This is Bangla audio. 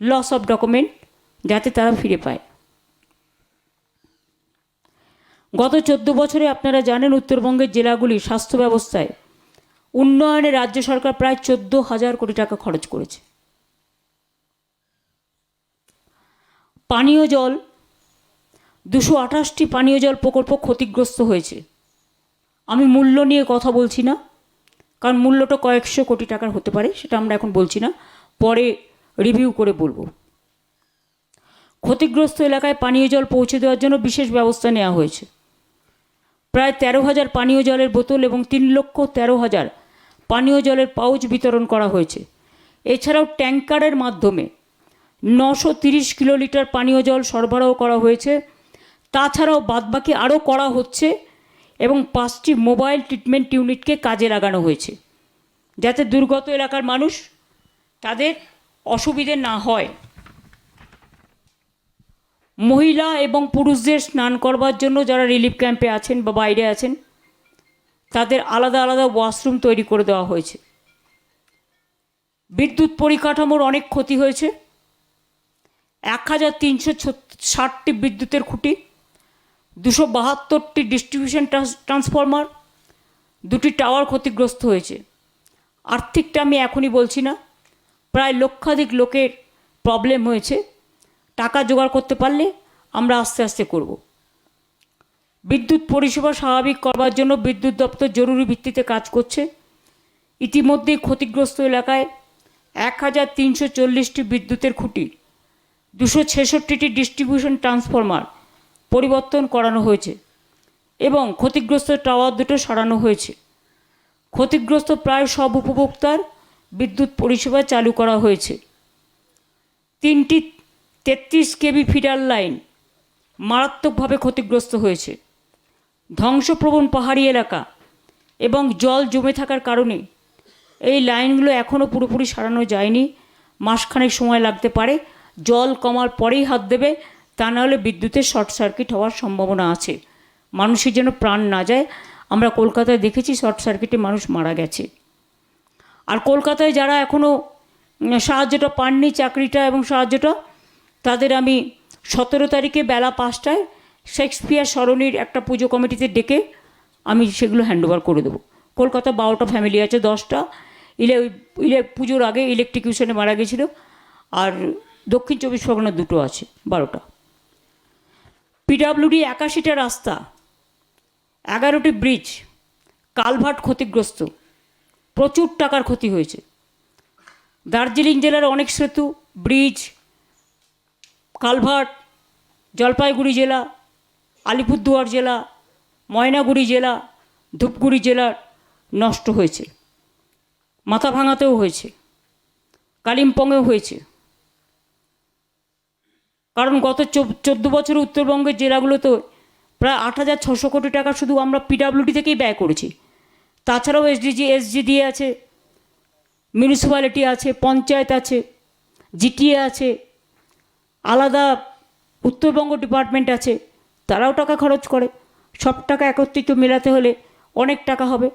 লস অফ ডকুমেন্ট যাতে তারা ফিরে পায়। গত চোদ্দ বছরে আপনারা জানেন উত্তরবঙ্গের জেলাগুলি স্বাস্থ্য ব্যবস্থায় উন্নয়নে রাজ্য সরকার প্রায় চোদ্দ হাজার কোটি টাকা খরচ করেছে। পানীয় জল, দুশো আঠাশটি পানীয় জল প্রকল্প ক্ষতিগ্রস্ত হয়েছে। আমি মূল্য নিয়ে কথা বলছি না, কারণ মূল্যটা কয়েকশো কোটি টাকার হতে পারে, সেটা আমরা এখন বলছি না। পরে রিভিউ করে বলব। ক্ষতিগ্রস্ত এলাকায় পানীয় জল পৌঁছে দেওয়ার জন্য বিশেষ ব্যবস্থা নেওয়া হয়েছে। প্রায় তেরো হাজার পানীয় জলের বোতল এবং তিন লক্ষ তেরো হাজার পানীয় জলের পাউচ বিতরণ করা হয়েছে। এছাড়াও ট্যাঙ্কারের মাধ্যমে নশো তিরিশ কিলোলিটার পানীয় জল সরবরাহ করা হয়েছে। তাছাড়াও বাদবাকি আরও করা হচ্ছে এবং পাঁচটি মোবাইল ট্রিটমেন্ট ইউনিটকে কাজে লাগানো হয়েছে। যাতে দুর্গত এলাকার মানুষ তাদের অসুবিধে না হয়। মহিলা এবং পুরুষদের স্নান করবার জন্য যারা রিলিফ ক্যাম্পে আছেন বা বাইরে আছেন, তাদের আলাদা আলাদা ওয়াশরুম তৈরি করে দেওয়া হয়েছে। বিদ্যুৎ পরিকাঠামোর অনেক ক্ষতি হয়েছে। এক হাজার তিনশো ষাটটি বিদ্যুতের খুঁটি, দুশো বাহাত্তরটি ডিস্ট্রিবিউশন ট্রান্সফরমার দুটি টাওয়ার ক্ষতিগ্রস্ত হয়েছে। আর্থিকটা আমি এখনই বলছি না। প্রায় লক্ষাধিক লোকের প্রবলেম হয়েছে। টাকা জোগাড় করতে পারলে আমরা আস্তে আস্তে করব। বিদ্যুৎ পরিষেবা স্বাভাবিক করবার জন্য বিদ্যুৎ দপ্তর জরুরি ভিত্তিতে কাজ করছে। ইতিমধ্যেই ক্ষতিগ্রস্ত এলাকায় এক হাজার তিনশো চল্লিশটি বিদ্যুতের খুঁটি, দুশো ছেষট্টিটি ডিস্ট্রিবিউশন ট্রান্সফরমার পরিবর্তন করানো হয়েছে এবং ক্ষতিগ্রস্ত টাওয়ার দুটো সরানো হয়েছে। ক্ষতিগ্রস্ত প্রায় সব উপভোক্তার বিদ্যুৎ পরিষেবা চালু করা হয়েছে। তিনটি তেত্রিশ কেবি ফিডার লাইন মারাত্মকভাবে ক্ষতিগ্রস্ত হয়েছে। ধ্বংসপ্রবণ পাহাড়ি এলাকা এবং জল জমে থাকার কারণে এই লাইনগুলো এখনও পুরোপুরি সারানো যায়নি। মাসখানেক সময় লাগতে পারে, জল কমার পরেই হাত দেবে, তা নাহলে বিদ্যুতের শর্ট সার্কিট হওয়ার সম্ভাবনা আছে। মানুষের যেন প্রাণ না যায়। আমরা কলকাতায় দেখেছি শর্ট সার্কিটে মানুষ মারা গেছে। আর কলকাতায় যারা এখনও সাহায্যটা পাননি চাকরিটা এবং সাহায্যটা, তাদের আমি সতেরো তারিখে বেলা পাঁচটায় শেক্সপিয়ার সরণির একটা পুজো কমিটিতে ডেকে আমি সেগুলো হ্যান্ডওভার করে দেবো। কলকাতা বারোটা ফ্যামিলি আছে, দশটা। ইলে ইলে, পুজোর আগে ইলেকট্রিকিউশনে মারা গেছিল। আর দক্ষিণ চব্বিশ পরগনা দুটো আছে, বারোটা। পিডাব্লিউডি একাশিটা রাস্তা, এগারোটি ব্রিজ কালভার্ট ক্ষতিগ্রস্ত। প্রচুর টাকার ক্ষতি হয়েছে। দার্জিলিং জেলার অনেক সেতু, ব্রিজ, কালভার্ট, জলপাইগুড়ি জেলা, আলিপুরদুয়ার জেলা, ময়নাগুড়ি জেলা, ধূপগুড়ি জেলার নষ্ট হয়েছে। মাথা ভাঙাতেও হয়েছে। কালিম্পংয়েও হয়েছে। কারণ গত চোদ্দ বছরে উত্তরবঙ্গের জেলাগুলোতে প্রায় আট হাজার ছশো কোটি টাকা শুধু আমরা পিডাব্লিউডি থেকেই ব্যয় করেছি। তাছাড়াও এসডিজি এসজিডি আছে মিউনিসিপ্যালিটি আছে, পঞ্চায়েত আছে জিটিএ আছে, আলাদা উত্তরবঙ্গ ডিপার্টমেন্ট আছে, তারাও টাকা খরচ করে। সব টাকা একত্রিত মেলাতে হলে অনেক টাকা হবে।